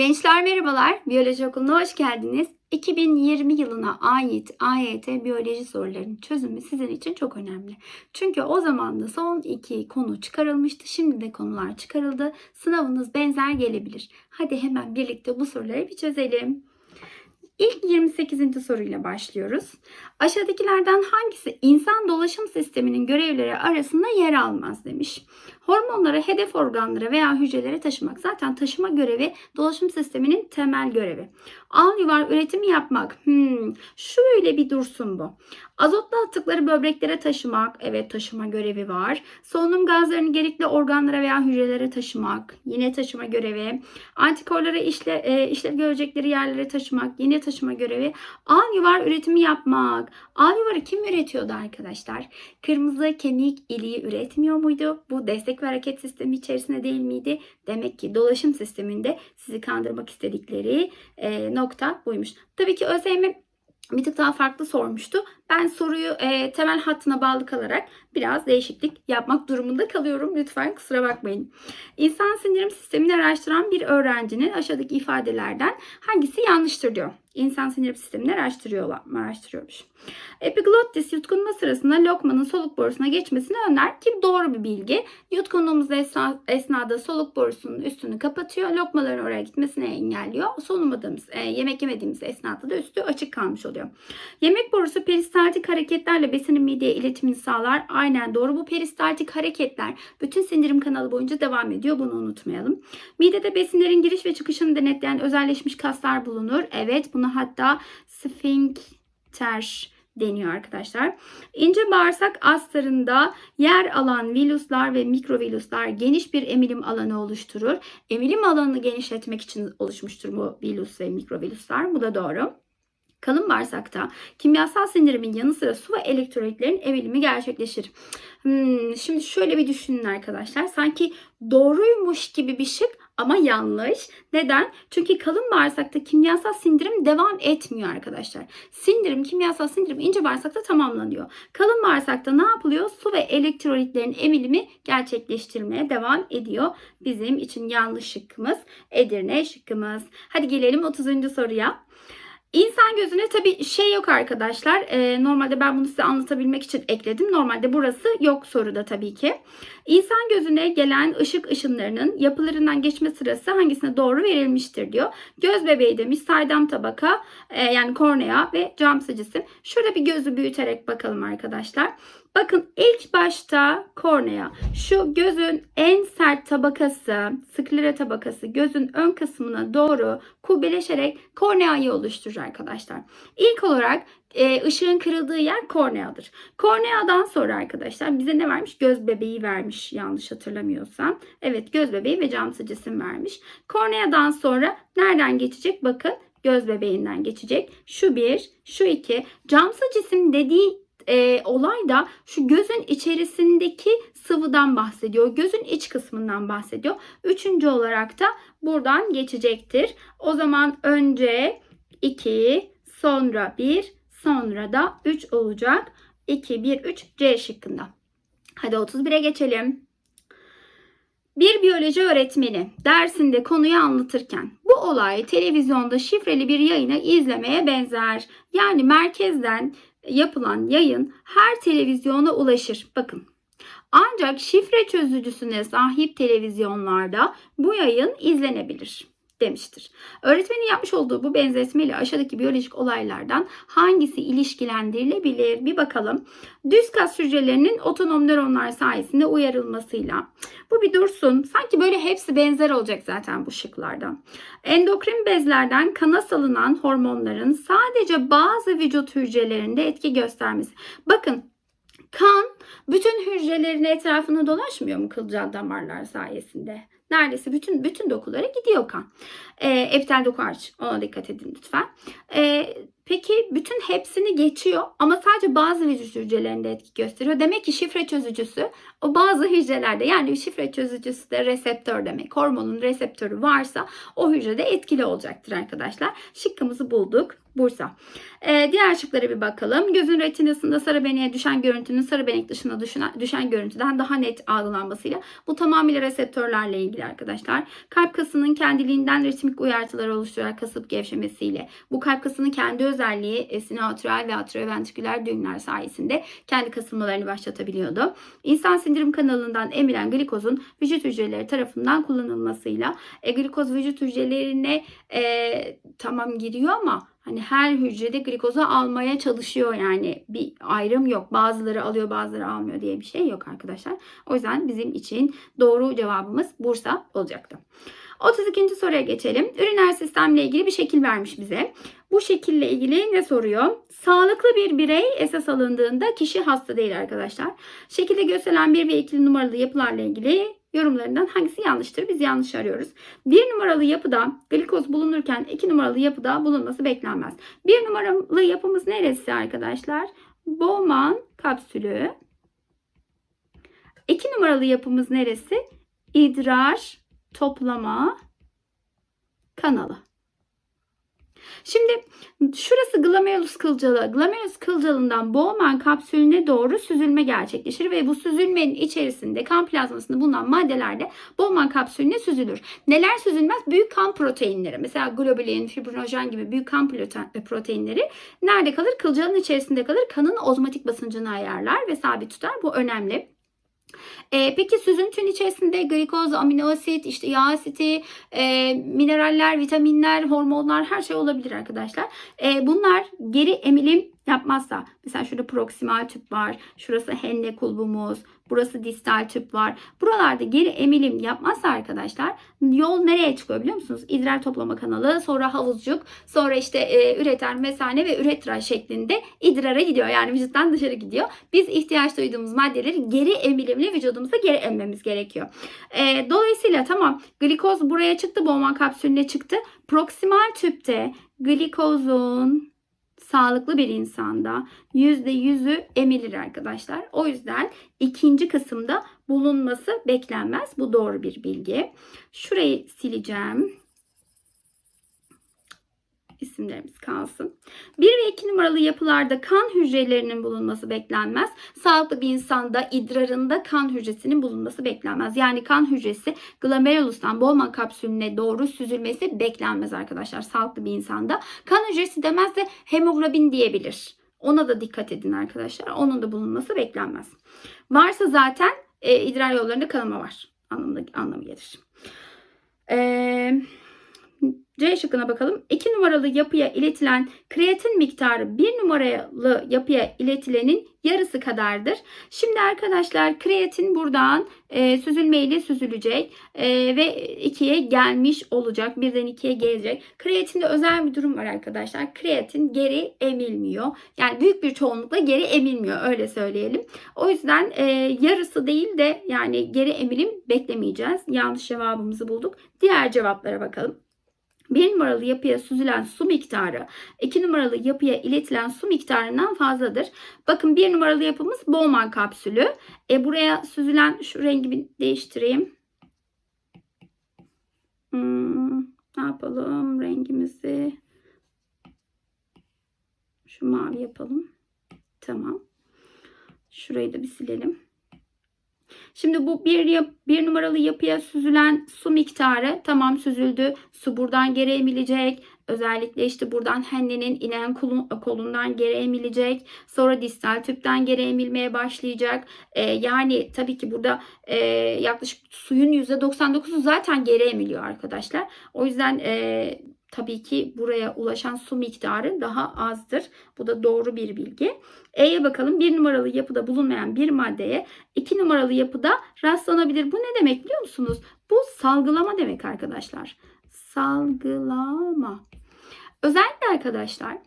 Gençler merhabalar, Biyoloji Okulu'na hoş geldiniz. 2020 yılına ait AYT biyoloji sorularının çözümü sizin için çok önemli. Çünkü o zaman da son iki konu çıkarılmıştı. Şimdi de konular çıkarıldı. Sınavınız benzer gelebilir. Hadi hemen birlikte bu soruları bir çözelim. İlk 28. soruyla başlıyoruz. Aşağıdakilerden hangisi insan dolaşım sisteminin görevleri arasında yer almaz demiş. Hormonları hedef organlara veya hücrelere taşımak. Zaten taşıma görevi dolaşım sisteminin temel görevi. Al yuvar üretimi yapmak. Hmm, şöyle bir dursun bu. Azotlu atıkları böbreklere taşımak. Evet taşıma görevi var. Solunum gazlarını gerekli organlara veya hücrelere taşımak. Yine taşıma görevi. Antikorları işle, e, işlev görecekleri yerlere taşımak. Yine taşıma görevi. Al üretimi yapmak. Al kim üretiyordu arkadaşlar? Kırmızı kemik iliği üretmiyor muydu? Bu destek ve hareket sistemi içerisinde değil miydi? Demek ki dolaşım sisteminde sizi kandırmak istedikleri e, nokta buymuş. Tabii ki ÖSYM bir tık daha farklı sormuştu. Ben soruyu e, temel hattına bağlı kalarak biraz değişiklik yapmak durumunda kalıyorum. Lütfen kusura bakmayın. İnsan sindirim sistemini araştıran bir öğrencinin aşağıdaki ifadelerden hangisi yanlıştır diyor. İnsan sindirim sistemini araştırıyorlar, araştırıyormuş. Epiglottis yutkunma sırasında lokmanın soluk borusuna geçmesini önler ki doğru bir bilgi. Yutkunduğumuz esna, esnada soluk borusunun üstünü kapatıyor. Lokmaların oraya gitmesini engelliyor. Solumadığımız, e, yemek yemediğimiz esnada da üstü açık kalmış oluyor. Yemek borusu peristaltik hareketlerle besinin mideye iletimini sağlar. Aynen doğru bu peristaltik hareketler bütün sindirim kanalı boyunca devam ediyor. Bunu unutmayalım. Midede besinlerin giriş ve çıkışını denetleyen özelleşmiş kaslar bulunur. Evet buna hatta sfinkter deniyor arkadaşlar. İnce bağırsak astarında yer alan virüsler ve mikrovirüsler geniş bir emilim alanı oluşturur. Emilim alanını genişletmek için oluşmuştur bu virüs ve mikrovirüsler. Bu da doğru. Kalın bağırsakta kimyasal sindirimin yanı sıra su ve elektrolitlerin emilimi gerçekleşir. Hmm, şimdi şöyle bir düşünün arkadaşlar. Sanki doğruymuş gibi bir şık ama yanlış. Neden? Çünkü kalın bağırsakta kimyasal sindirim devam etmiyor arkadaşlar. Sindirim, kimyasal sindirim ince bağırsakta tamamlanıyor. Kalın bağırsakta ne yapılıyor? Su ve elektrolitlerin emilimi gerçekleştirmeye devam ediyor. Bizim için yanlış şıkkımız Edirne şıkkımız. Hadi gelelim 30. soruya. İnsan gözüne tabii şey yok arkadaşlar. Ee, normalde ben bunu size anlatabilmek için ekledim. Normalde burası yok soruda tabii ki. İnsan gözüne gelen ışık ışınlarının yapılarından geçme sırası hangisine doğru verilmiştir diyor. Göz bebeği demiş saydam tabaka e, yani kornea ve camsı cisim. Şurada bir gözü büyüterek bakalım arkadaşlar. Bakın ilk başta kornea. Şu gözün en sert tabakası, sklera tabakası gözün ön kısmına doğru kubbeleşerek korneayı oluşturur arkadaşlar. İlk olarak e, ışığın kırıldığı yer korneadır. Korneadan sonra arkadaşlar bize ne vermiş? Göz bebeği vermiş yanlış hatırlamıyorsam. Evet göz bebeği ve camsı cisim vermiş. Korneadan sonra nereden geçecek? Bakın göz bebeğinden geçecek. Şu bir, şu iki. Camsı cisim dediği e, olay da şu gözün içerisindeki sıvıdan bahsediyor. Gözün iç kısmından bahsediyor. Üçüncü olarak da buradan geçecektir. O zaman önce 2, sonra 1, sonra da 3 olacak. 2, 1, 3 C şıkkında. Hadi 31'e geçelim. Bir biyoloji öğretmeni dersinde konuyu anlatırken bu olay televizyonda şifreli bir yayını izlemeye benzer. Yani merkezden yapılan yayın her televizyona ulaşır. Bakın. Ancak şifre çözücüsüne sahip televizyonlarda bu yayın izlenebilir demiştir. Öğretmenin yapmış olduğu bu benzetmeyle aşağıdaki biyolojik olaylardan hangisi ilişkilendirilebilir? Bir bakalım. Düz kas hücrelerinin otonom nöronlar sayesinde uyarılmasıyla. Bu bir dursun. Sanki böyle hepsi benzer olacak zaten bu şıklardan. Endokrin bezlerden kana salınan hormonların sadece bazı vücut hücrelerinde etki göstermesi. Bakın kan bütün hücrelerin etrafına dolaşmıyor mu kılcal damarlar sayesinde? Neredeyse bütün bütün dokulara gidiyor kan. E, epitel doku hariç. Ona dikkat edin lütfen. E, peki bütün hepsini geçiyor ama sadece bazı vücut hücrelerinde etki gösteriyor. Demek ki şifre çözücüsü o bazı hücrelerde yani şifre çözücüsü de reseptör demek. Hormonun reseptörü varsa o hücrede etkili olacaktır arkadaşlar. Şıkkımızı bulduk. Bursa. Ee, diğer şıklara bir bakalım. Gözün retinasında sarı beneğe düşen görüntünün sarı benek dışına düşen, düşen görüntüden daha net algılanmasıyla bu tamamıyla reseptörlerle ilgili arkadaşlar. Kalp kasının kendiliğinden ritmik uyartılar oluşturarak kasıp gevşemesiyle bu kalp kasının kendi özelliği e, sinoatrial ve atrioventriküler düğümler sayesinde kendi kasılmalarını başlatabiliyordu. İnsan sindirim kanalından emilen glikozun vücut hücreleri tarafından kullanılmasıyla e, glikoz vücut hücrelerine e, tamam giriyor ama hani her hücrede glikozu almaya çalışıyor yani bir ayrım yok. Bazıları alıyor bazıları almıyor diye bir şey yok arkadaşlar. O yüzden bizim için doğru cevabımız Bursa olacaktı. 32. soruya geçelim. Üriner sistemle ilgili bir şekil vermiş bize. Bu şekille ilgili ne soruyor? Sağlıklı bir birey esas alındığında kişi hasta değil arkadaşlar. Şekilde gösterilen 1 ve 2 numaralı yapılarla ilgili yorumlarından hangisi yanlıştır? Biz yanlış arıyoruz. 1 numaralı yapıda glikoz bulunurken 2 numaralı yapıda bulunması beklenmez. 1 numaralı yapımız neresi arkadaşlar? Bowman kapsülü. 2 numaralı yapımız neresi? İdrar toplama kanalı. Şimdi şurası glomerulus kılcalı. Glomerulus kılcalından Bowman kapsülüne doğru süzülme gerçekleşir ve bu süzülmenin içerisinde kan plazmasında bulunan maddeler de Bowman kapsülüne süzülür. Neler süzülmez? Büyük kan proteinleri. Mesela globulin, fibrinojen gibi büyük kan proteinleri nerede kalır? Kılcalın içerisinde kalır. Kanın ozmotik basıncını ayarlar ve sabit tutar. Bu önemli. E, peki süzüntünün içerisinde glikoz, amino asit, işte yağ asiti, e, mineraller, vitaminler, hormonlar her şey olabilir arkadaşlar. E, bunlar geri emilim yapmazsa mesela şurada proksimal tüp var, şurası henne kulbumuz, burası distal tüp var. Buralarda geri emilim yapmazsa arkadaşlar yol nereye çıkıyor biliyor musunuz? İdrar toplama kanalı, sonra havuzcuk, sonra işte e, üreter, mesane ve üretra şeklinde idrara gidiyor. Yani vücuttan dışarı gidiyor. Biz ihtiyaç duyduğumuz maddeleri geri emilimle vücudumuza geri emmemiz gerekiyor. E, dolayısıyla tamam glikoz buraya çıktı, Bowman kapsülüne çıktı. Proksimal tüpte glikozun sağlıklı bir insanda %100'ü emilir arkadaşlar. O yüzden ikinci kısımda bulunması beklenmez. Bu doğru bir bilgi. Şurayı sileceğim. İsimlerimiz kalsın. 1 ve 2 numaralı yapılarda kan hücrelerinin bulunması beklenmez. Sağlıklı bir insanda idrarında kan hücresinin bulunması beklenmez. Yani kan hücresi glomerulustan Bowman kapsülüne doğru süzülmesi beklenmez arkadaşlar. Sağlıklı bir insanda. Kan hücresi demez de hemoglobin diyebilir. Ona da dikkat edin arkadaşlar. Onun da bulunması beklenmez. Varsa zaten e, idrar yollarında kanama var. Anlamı, anlamı gelir. Eee C şıkkına bakalım. 2 numaralı yapıya iletilen kreatin miktarı 1 numaralı yapıya iletilenin yarısı kadardır. Şimdi arkadaşlar kreatin buradan e, süzülmeyle süzülecek e, ve 2'ye gelmiş olacak. 1'den 2'ye gelecek. Kreatinde özel bir durum var arkadaşlar. Kreatin geri emilmiyor. Yani büyük bir çoğunlukla geri emilmiyor öyle söyleyelim. O yüzden e, yarısı değil de yani geri emilim beklemeyeceğiz. Yanlış cevabımızı bulduk. Diğer cevaplara bakalım. 1 numaralı yapıya süzülen su miktarı 2 numaralı yapıya iletilen su miktarından fazladır. Bakın 1 numaralı yapımız Bowman kapsülü. E buraya süzülen şu rengi bir değiştireyim. Hmm, ne yapalım rengimizi? Şu mavi yapalım. Tamam. Şurayı da bir silelim. Şimdi bu bir, yap, bir numaralı yapıya süzülen su miktarı tamam süzüldü. Su buradan geri emilecek. Özellikle işte buradan hennenin inen kolun, kolundan geri emilecek. Sonra distal tüpten geri emilmeye başlayacak. Ee, yani tabii ki burada e, yaklaşık suyun %99'u zaten geri emiliyor arkadaşlar. O yüzden e, tabii ki buraya ulaşan su miktarı daha azdır. Bu da doğru bir bilgi. E'ye bakalım. Bir numaralı yapıda bulunmayan bir maddeye iki numaralı yapıda rastlanabilir. Bu ne demek biliyor musunuz? Bu salgılama demek arkadaşlar. Salgılama. Özellikle arkadaşlar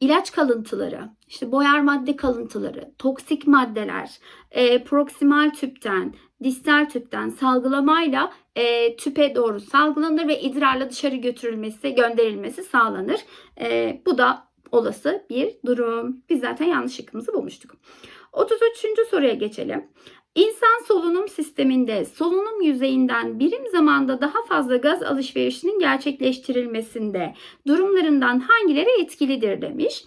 ilaç kalıntıları, işte boyar madde kalıntıları, toksik maddeler, e, proksimal tüpten, distal tüpten salgılamayla e, tüpe doğru salgılanır ve idrarla dışarı götürülmesi, gönderilmesi sağlanır. E, bu da olası bir durum. Biz zaten yanlış şıkkımızı bulmuştuk. 33. soruya geçelim. İnsan solunum sisteminde solunum yüzeyinden birim zamanda daha fazla gaz alışverişinin gerçekleştirilmesinde durumlarından hangileri etkilidir demiş.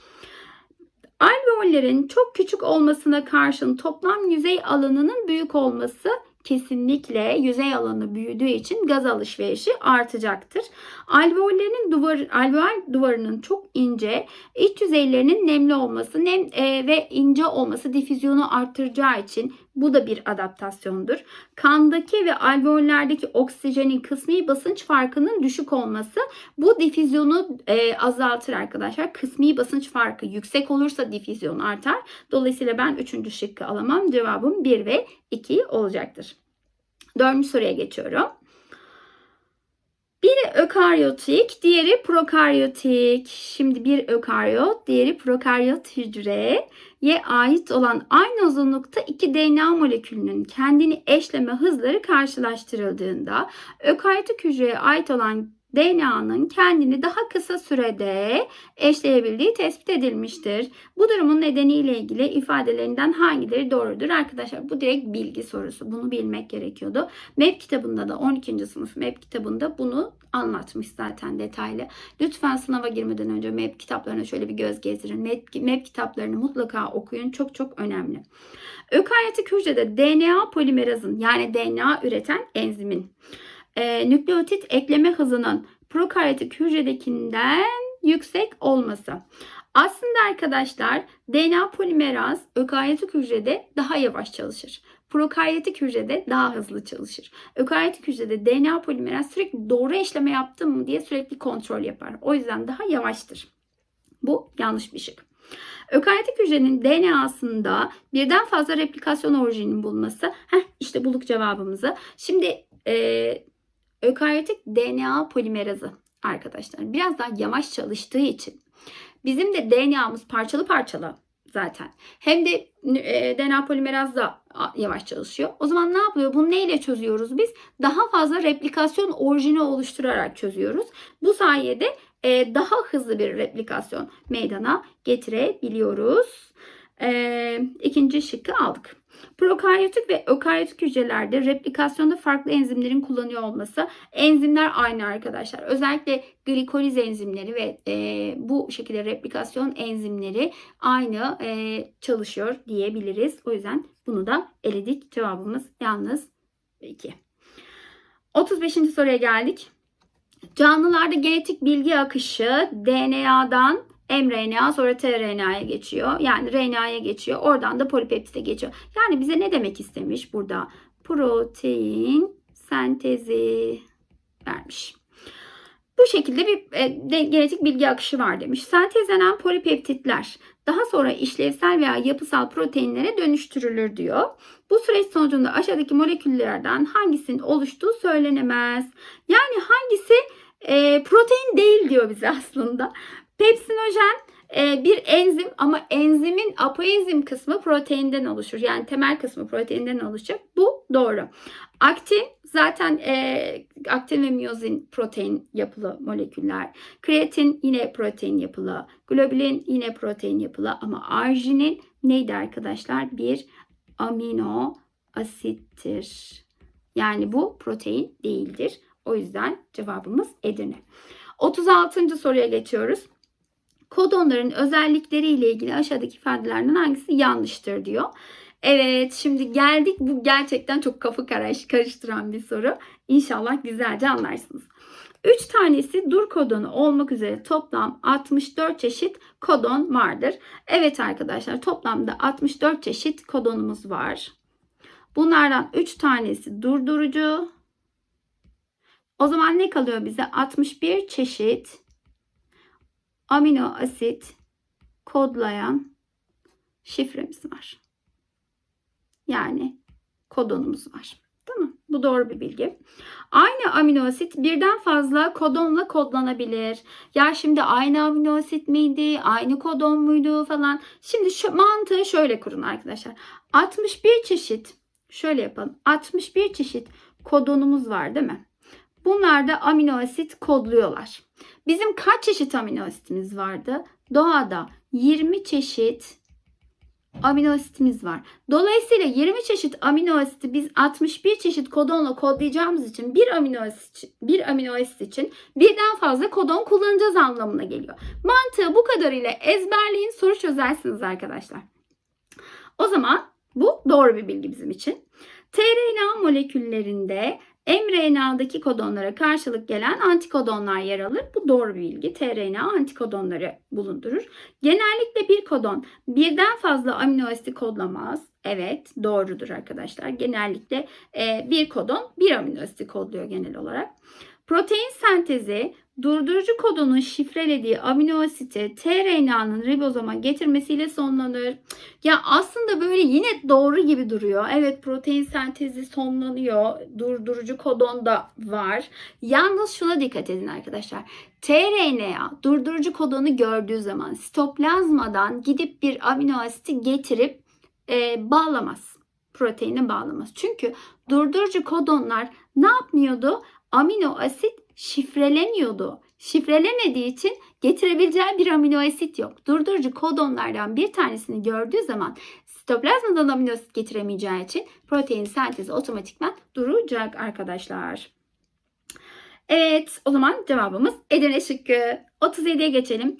Alveollerin çok küçük olmasına karşın toplam yüzey alanının büyük olması kesinlikle yüzey alanı büyüdüğü için gaz alışverişi artacaktır. Alveollerin duvar, alveol duvarının çok ince, iç yüzeylerinin nemli olması nem e, ve ince olması difüzyonu arttıracağı için bu da bir adaptasyondur. Kandaki ve alveollerdeki oksijenin kısmi basınç farkının düşük olması bu difüzyonu e, azaltır arkadaşlar. Kısmi basınç farkı yüksek olursa difüzyon artar. Dolayısıyla ben 3. şıkkı alamam. Cevabım 1 ve 2 olacaktır. Dördüncü soruya geçiyorum. Biri ökaryotik, diğeri prokaryotik. Şimdi bir ökaryot, diğeri prokaryot hücreye ait olan aynı uzunlukta iki DNA molekülünün kendini eşleme hızları karşılaştırıldığında ökaryotik hücreye ait olan DNA'nın kendini daha kısa sürede eşleyebildiği tespit edilmiştir. Bu durumun nedeniyle ilgili ifadelerinden hangileri doğrudur? Arkadaşlar bu direkt bilgi sorusu. Bunu bilmek gerekiyordu. MEP kitabında da 12. sınıf MEP kitabında bunu anlatmış zaten detaylı. Lütfen sınava girmeden önce MEP kitaplarına şöyle bir göz gezdirin. MEP, MEP kitaplarını mutlaka okuyun. Çok çok önemli. Ökaryotik hücrede DNA polimerazın yani DNA üreten enzimin e, nükleotit ekleme hızının prokaryotik hücredekinden yüksek olması. Aslında arkadaşlar DNA polimeraz ökaryotik hücrede daha yavaş çalışır. Prokaryotik hücrede daha hızlı çalışır. Ökaryotik hücrede DNA polimeraz sürekli doğru eşleme yaptım mı diye sürekli kontrol yapar. O yüzden daha yavaştır. Bu yanlış bir şık. Ökaryotik hücrenin DNA'sında birden fazla replikasyon orijinin bulması. Heh, işte bulduk cevabımızı. Şimdi e, ökaryotik DNA polimerazı arkadaşlar biraz daha yavaş çalıştığı için bizim de DNA'mız parçalı parçalı zaten. Hem de e, DNA polimeraz da yavaş çalışıyor. O zaman ne yapıyor? Bunu neyle çözüyoruz biz? Daha fazla replikasyon orijini oluşturarak çözüyoruz. Bu sayede e, daha hızlı bir replikasyon meydana getirebiliyoruz. E, ikinci şıkkı aldık. Prokaryotik ve ökaryotik hücrelerde replikasyonda farklı enzimlerin kullanıyor olması. Enzimler aynı arkadaşlar. Özellikle glikoliz enzimleri ve e, bu şekilde replikasyon enzimleri aynı e, çalışıyor diyebiliriz. O yüzden bunu da eledik. Cevabımız yalnız 2. 35. soruya geldik. Canlılarda genetik bilgi akışı DNA'dan mRNA sonra tRNA'ya geçiyor. Yani RNA'ya geçiyor. Oradan da polipeptide geçiyor. Yani bize ne demek istemiş burada? Protein sentezi vermiş. Bu şekilde bir e, de, genetik bilgi akışı var demiş. Sentezlenen polipeptitler daha sonra işlevsel veya yapısal proteinlere dönüştürülür diyor. Bu süreç sonucunda aşağıdaki moleküllerden hangisinin oluştuğu söylenemez. Yani hangisi e, protein değil diyor bize aslında. Pepsinojen e, bir enzim ama enzimin apoenzim kısmı proteinden oluşur. Yani temel kısmı proteinden oluşacak. Bu doğru. Aktin zaten e, aktin ve miyozin protein yapılı moleküller. Kreatin yine protein yapılı. Globulin yine protein yapılı ama arginin neydi arkadaşlar? Bir amino asittir. Yani bu protein değildir. O yüzden cevabımız Edirne. 36. soruya geçiyoruz. Kodonların özellikleri ile ilgili aşağıdaki ifadelerden hangisi yanlıştır diyor. Evet şimdi geldik. Bu gerçekten çok kafa karıştıran bir soru. İnşallah güzelce anlarsınız. 3 tanesi dur kodonu olmak üzere toplam 64 çeşit kodon vardır. Evet arkadaşlar toplamda 64 çeşit kodonumuz var. Bunlardan 3 tanesi durdurucu. O zaman ne kalıyor bize? 61 çeşit amino asit kodlayan şifremiz var. Yani kodonumuz var. Tamam Bu doğru bir bilgi. Aynı amino asit birden fazla kodonla kodlanabilir. Ya şimdi aynı amino asit miydi? Aynı kodon muydu falan. Şimdi şu mantığı şöyle kurun arkadaşlar. 61 çeşit şöyle yapalım. 61 çeşit kodonumuz var değil mi? Bunlar da amino asit kodluyorlar. Bizim kaç çeşit amino asitimiz vardı? Doğada 20 çeşit amino asitimiz var. Dolayısıyla 20 çeşit amino asiti biz 61 çeşit kodonla kodlayacağımız için bir amino asit bir amino asit için birden fazla kodon kullanacağız anlamına geliyor. Mantığı bu kadarıyla ezberleyin soru çözersiniz arkadaşlar. O zaman bu doğru bir bilgi bizim için. tRNA moleküllerinde mRNA'daki kodonlara karşılık gelen antikodonlar yer alır. Bu doğru bir bilgi. tRNA antikodonları bulundurur. Genellikle bir kodon birden fazla amino asiti kodlamaz. Evet doğrudur arkadaşlar. Genellikle e, bir kodon bir amino asiti kodluyor genel olarak. Protein sentezi durdurucu kodonun şifrelediği amino asiti tRNA'nın ribozoma getirmesiyle sonlanır. Ya aslında böyle yine doğru gibi duruyor. Evet protein sentezi sonlanıyor. Durdurucu kodon da var. Yalnız şuna dikkat edin arkadaşlar. tRNA durdurucu kodonu gördüğü zaman sitoplazmadan gidip bir amino asiti getirip e, bağlamaz. Proteine bağlamaz. Çünkü durdurucu kodonlar ne yapmıyordu? Amino asit şifreleniyordu. Şifrelemediği için getirebileceği bir amino asit yok. Durdurucu kodonlardan bir tanesini gördüğü zaman sitoplazmadan amino asit getiremeyeceği için protein sentezi otomatikman duracak arkadaşlar. Evet o zaman cevabımız Edirne şıkkı. 37'ye geçelim.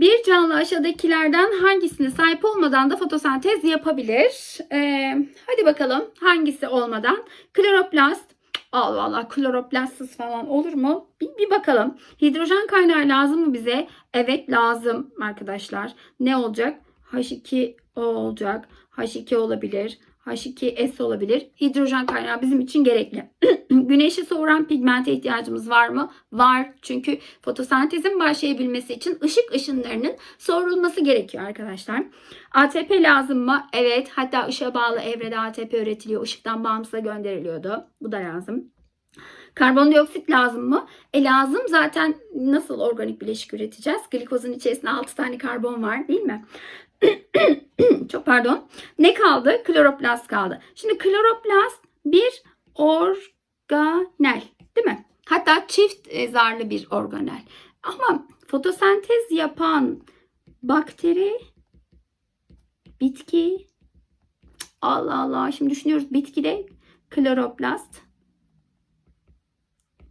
Bir canlı aşağıdakilerden hangisine sahip olmadan da fotosentez yapabilir? Ee, hadi bakalım hangisi olmadan? Kloroplast. Allah Allah kloroplastsız falan olur mu? Bir, bir bakalım. Hidrojen kaynağı lazım mı bize? Evet lazım arkadaşlar. Ne olacak? H2O olacak. H2 olabilir. H2S olabilir. Hidrojen kaynağı bizim için gerekli. Güneşi soğuran pigmente ihtiyacımız var mı? Var. Çünkü fotosentezin başlayabilmesi için ışık ışınlarının soğurulması gerekiyor arkadaşlar. ATP lazım mı? Evet. Hatta ışığa bağlı evrede ATP üretiliyor. Işıktan bağımsız gönderiliyordu. Bu da lazım. Karbondioksit lazım mı? E lazım zaten nasıl organik bileşik üreteceğiz? Glikozun içerisinde 6 tane karbon var değil mi? Çok pardon. Ne kaldı? Kloroplast kaldı. Şimdi kloroplast bir organel değil mi? Hatta çift zarlı bir organel. Ama fotosentez yapan bakteri, bitki, Allah Allah şimdi düşünüyoruz bitkide kloroplast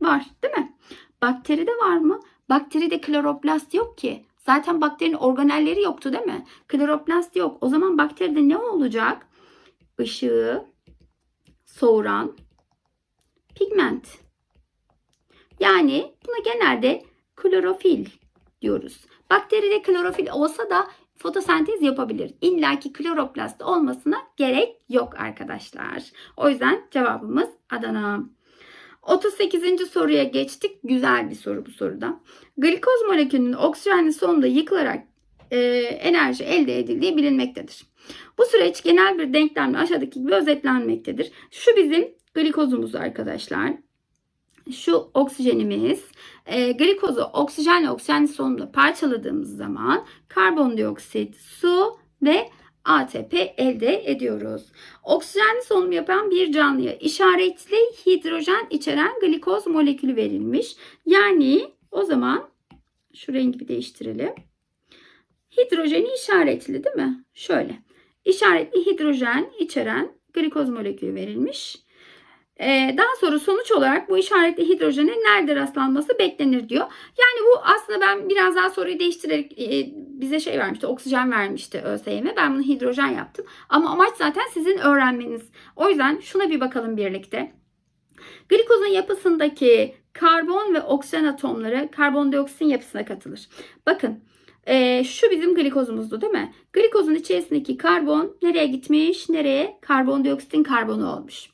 var değil mi? Bakteride var mı? Bakteride kloroplast yok ki. Zaten bakterinin organelleri yoktu değil mi? Kloroplast yok. O zaman bakteride ne olacak? Işığı soğuran pigment. Yani buna genelde klorofil diyoruz. Bakteride klorofil olsa da fotosentez yapabilir. İlla ki kloroplast olmasına gerek yok arkadaşlar. O yüzden cevabımız Adana. 38. soruya geçtik. Güzel bir soru bu soruda. Glikoz molekülünün oksijenli sonunda yıkılarak e, enerji elde edildiği bilinmektedir. Bu süreç genel bir denklemle aşağıdaki gibi özetlenmektedir. Şu bizim glikozumuz arkadaşlar. Şu oksijenimiz. E, glikozu oksijenle oksijenli solunumda parçaladığımız zaman karbondioksit, su ve ATP elde ediyoruz. Oksijenli solunum yapan bir canlıya işaretli hidrojen içeren glikoz molekülü verilmiş. Yani o zaman şu rengi bir değiştirelim. Hidrojeni işaretli değil mi? Şöyle. İşaretli hidrojen içeren glikoz molekülü verilmiş. Ee, daha sonra sonuç olarak bu işaretli hidrojene nerede rastlanması beklenir diyor. Yani bu aslında ben biraz daha soruyu değiştirerek e, bize şey vermişti. Oksijen vermişti ÖSYM. Ben bunu hidrojen yaptım. Ama amaç zaten sizin öğrenmeniz. O yüzden şuna bir bakalım birlikte. Glikozun yapısındaki karbon ve oksijen atomları karbondioksin yapısına katılır. Bakın e, şu bizim glikozumuzdu değil mi? Glikozun içerisindeki karbon nereye gitmiş? Nereye? Karbondioksitin karbonu olmuş.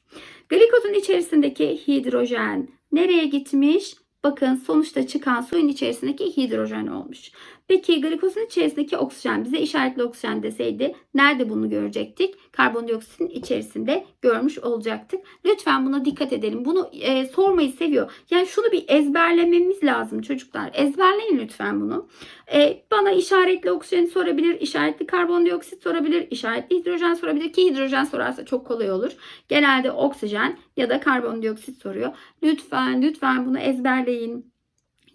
Glikozun içerisindeki hidrojen nereye gitmiş? Bakın sonuçta çıkan suyun içerisindeki hidrojen olmuş. Peki glikozun içerisindeki oksijen bize işaretli oksijen deseydi nerede bunu görecektik? Karbondioksitin içerisinde görmüş olacaktık. Lütfen buna dikkat edelim. Bunu e, sormayı seviyor. Yani şunu bir ezberlememiz lazım çocuklar. Ezberleyin lütfen bunu. E, bana işaretli oksijen sorabilir, işaretli karbondioksit sorabilir, işaretli hidrojen sorabilir ki hidrojen sorarsa çok kolay olur. Genelde oksijen ya da karbondioksit soruyor. Lütfen lütfen bunu ezberleyin.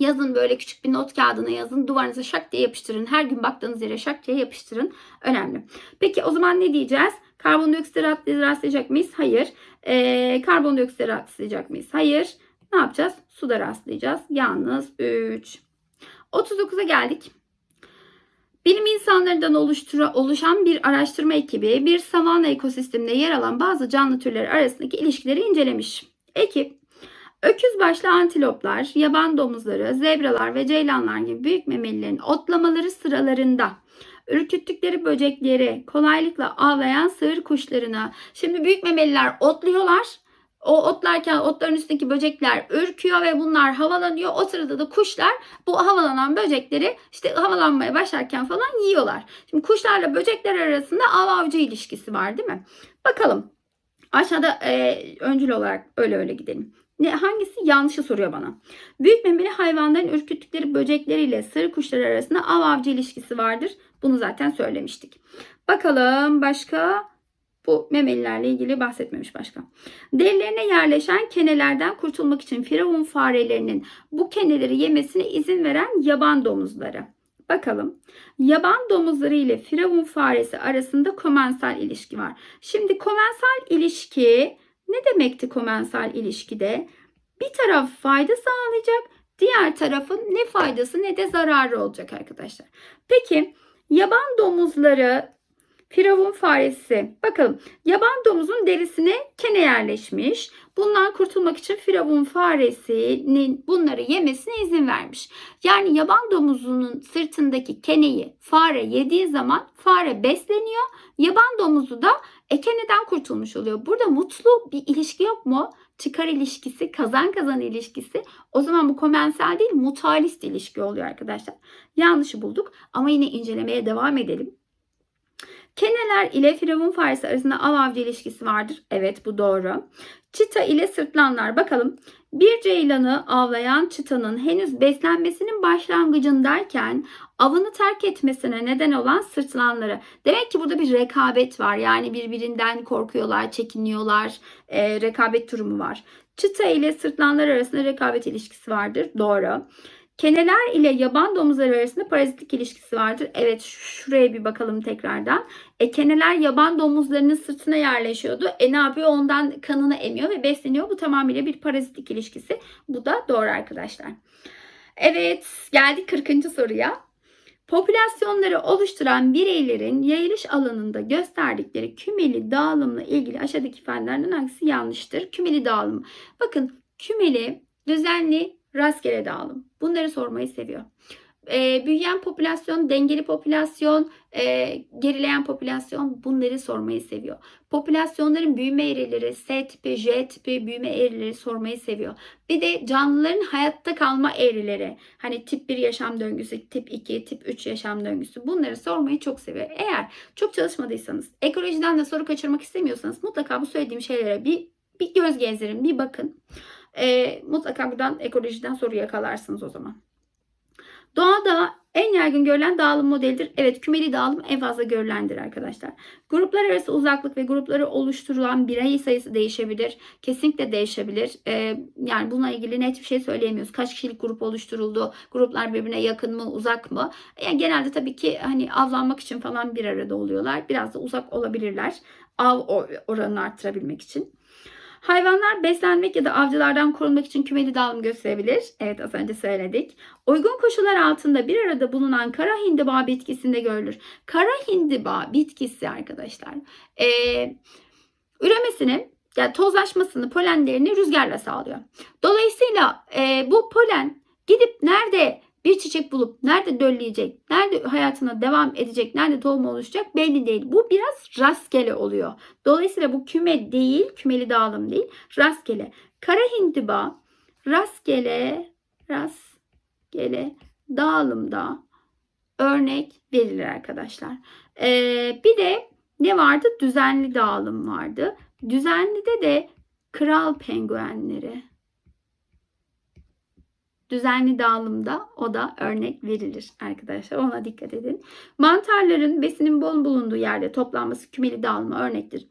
Yazın böyle küçük bir not kağıdına yazın. Duvarınıza şak diye yapıştırın. Her gün baktığınız yere şak diye yapıştırın. Önemli. Peki o zaman ne diyeceğiz? Karbondioksite rastlayacak mıyız? Hayır. Ee, karbondioksite rastlayacak mıyız? Hayır. Ne yapacağız? Suda rastlayacağız. Yalnız 3. 39'a geldik. Bilim insanlarından oluştura, oluşan bir araştırma ekibi bir savanna ekosisteminde yer alan bazı canlı türleri arasındaki ilişkileri incelemiş. Ekip, öküz başlı antiloplar, yaban domuzları, zebralar ve ceylanlar gibi büyük memelilerin otlamaları sıralarında ürküttükleri böcekleri kolaylıkla avlayan sığır kuşlarına. Şimdi büyük memeliler otluyorlar. O otlarken otların üstündeki böcekler ürküyor ve bunlar havalanıyor. O sırada da kuşlar bu havalanan böcekleri işte havalanmaya başlarken falan yiyorlar. Şimdi kuşlarla böcekler arasında av avcı ilişkisi var değil mi? Bakalım. Aşağıda e, öncül olarak öyle öyle gidelim. Hangisi yanlışı soruyor bana. Büyük memeli hayvanların ürküttükleri böcekleriyle sığır kuşları arasında av avcı ilişkisi vardır. Bunu zaten söylemiştik. Bakalım başka bu memelilerle ilgili bahsetmemiş başka. Derilerine yerleşen kenelerden kurtulmak için firavun farelerinin bu keneleri yemesine izin veren yaban domuzları. Bakalım. Yaban domuzları ile firavun faresi arasında komensal ilişki var. Şimdi komensal ilişki ne demekti komensal ilişkide? Bir taraf fayda sağlayacak, diğer tarafın ne faydası ne de zararı olacak arkadaşlar. Peki yaban domuzları Firavun faresi. Bakalım yaban domuzun derisine kene yerleşmiş. Bundan kurtulmak için Firavun faresinin bunları yemesine izin vermiş. Yani yaban domuzunun sırtındaki keneyi fare yediği zaman fare besleniyor. Yaban domuzu da e, keneden kurtulmuş oluyor. Burada mutlu bir ilişki yok mu? Çıkar ilişkisi, kazan kazan ilişkisi. O zaman bu komensel değil mutualist ilişki oluyor arkadaşlar. Yanlışı bulduk ama yine incelemeye devam edelim. Keneler ile firavun faresi arasında av avcı ilişkisi vardır. Evet bu doğru. Çita ile sırtlanlar bakalım. Bir ceylanı avlayan çitanın henüz beslenmesinin başlangıcındayken avını terk etmesine neden olan sırtlanları. Demek ki burada bir rekabet var. Yani birbirinden korkuyorlar, çekiniyorlar. E, rekabet durumu var. Çita ile sırtlanlar arasında rekabet ilişkisi vardır. Doğru. Keneler ile yaban domuzları arasında parazitlik ilişkisi vardır. Evet şuraya bir bakalım tekrardan. E, keneler yaban domuzlarının sırtına yerleşiyordu. E ne yapıyor? Ondan kanını emiyor ve besleniyor. Bu tamamıyla bir parazitlik ilişkisi. Bu da doğru arkadaşlar. Evet geldik 40. soruya. Popülasyonları oluşturan bireylerin yayılış alanında gösterdikleri kümeli dağılımla ilgili aşağıdaki ifadelerden hangisi yanlıştır? Kümeli dağılım. Bakın kümeli, düzenli, rastgele dağılım. Bunları sormayı seviyor. E, büyüyen popülasyon, dengeli popülasyon, e, gerileyen popülasyon bunları sormayı seviyor. Popülasyonların büyüme eğrileri, S tipi, J tipi büyüme eğrileri sormayı seviyor. Bir de canlıların hayatta kalma eğrileri. Hani tip 1 yaşam döngüsü, tip 2, tip 3 yaşam döngüsü bunları sormayı çok seviyor. Eğer çok çalışmadıysanız, ekolojiden de soru kaçırmak istemiyorsanız mutlaka bu söylediğim şeylere bir, bir göz gezdirin, bir bakın. E, mutlaka buradan ekolojiden soru yakalarsınız o zaman. Doğada en yaygın görülen dağılım modelidir. Evet kümeli dağılım en fazla görülendir arkadaşlar. Gruplar arası uzaklık ve grupları oluşturulan birey sayısı değişebilir. Kesinlikle değişebilir. Ee, yani bununla ilgili net bir şey söyleyemiyoruz. Kaç kişilik grup oluşturuldu? Gruplar birbirine yakın mı uzak mı? Yani genelde tabii ki hani avlanmak için falan bir arada oluyorlar. Biraz da uzak olabilirler. Av oranını arttırabilmek için. Hayvanlar beslenmek ya da avcılardan korunmak için kümeli dağılım gösterebilir. Evet az önce söyledik. Uygun koşullar altında bir arada bulunan kara hindiba bitkisinde görülür. Kara hindiba bitkisi arkadaşlar e, üremesini yani tozlaşmasını, polenlerini rüzgarla sağlıyor. Dolayısıyla e, bu polen gidip nerede bir çiçek bulup nerede dölleyecek, nerede hayatına devam edecek, nerede tohum oluşacak belli değil. Bu biraz rastgele oluyor. Dolayısıyla bu küme değil, kümeli dağılım değil, rastgele. Kara hindiba rastgele, rastgele dağılımda örnek verilir arkadaşlar. Ee, bir de ne vardı? Düzenli dağılım vardı. Düzenlide de kral penguenleri düzenli dağılımda o da örnek verilir arkadaşlar. Ona dikkat edin. Mantarların besinin bol bulunduğu yerde toplanması kümeli dağılıma örnektir.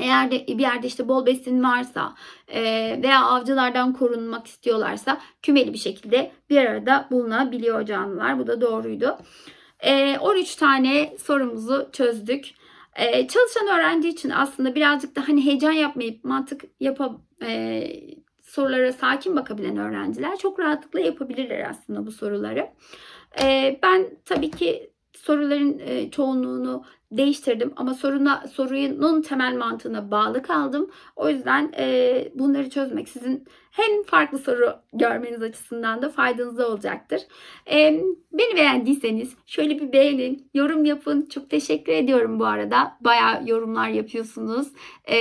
Eğer de bir yerde işte bol besin varsa e, veya avcılardan korunmak istiyorlarsa kümeli bir şekilde bir arada bulunabiliyor canlılar. Bu da doğruydu. E, 13 tane sorumuzu çözdük. E, çalışan öğrenci için aslında birazcık da hani heyecan yapmayıp mantık yapıp e, sorulara sakin bakabilen öğrenciler çok rahatlıkla yapabilirler aslında bu soruları. E, ben tabii ki soruların e, çoğunluğunu değiştirdim ama soruna sorunun temel mantığına bağlı kaldım. O yüzden e, bunları çözmek sizin hem farklı soru görmeniz açısından da faydanıza olacaktır. E, beni beğendiyseniz şöyle bir beğenin, yorum yapın. Çok teşekkür ediyorum bu arada. Bayağı yorumlar yapıyorsunuz. E,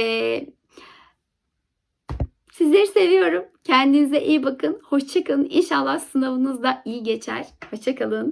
sizleri seviyorum. Kendinize iyi bakın. Hoşçakalın. İnşallah sınavınız da iyi geçer. Hoşçakalın.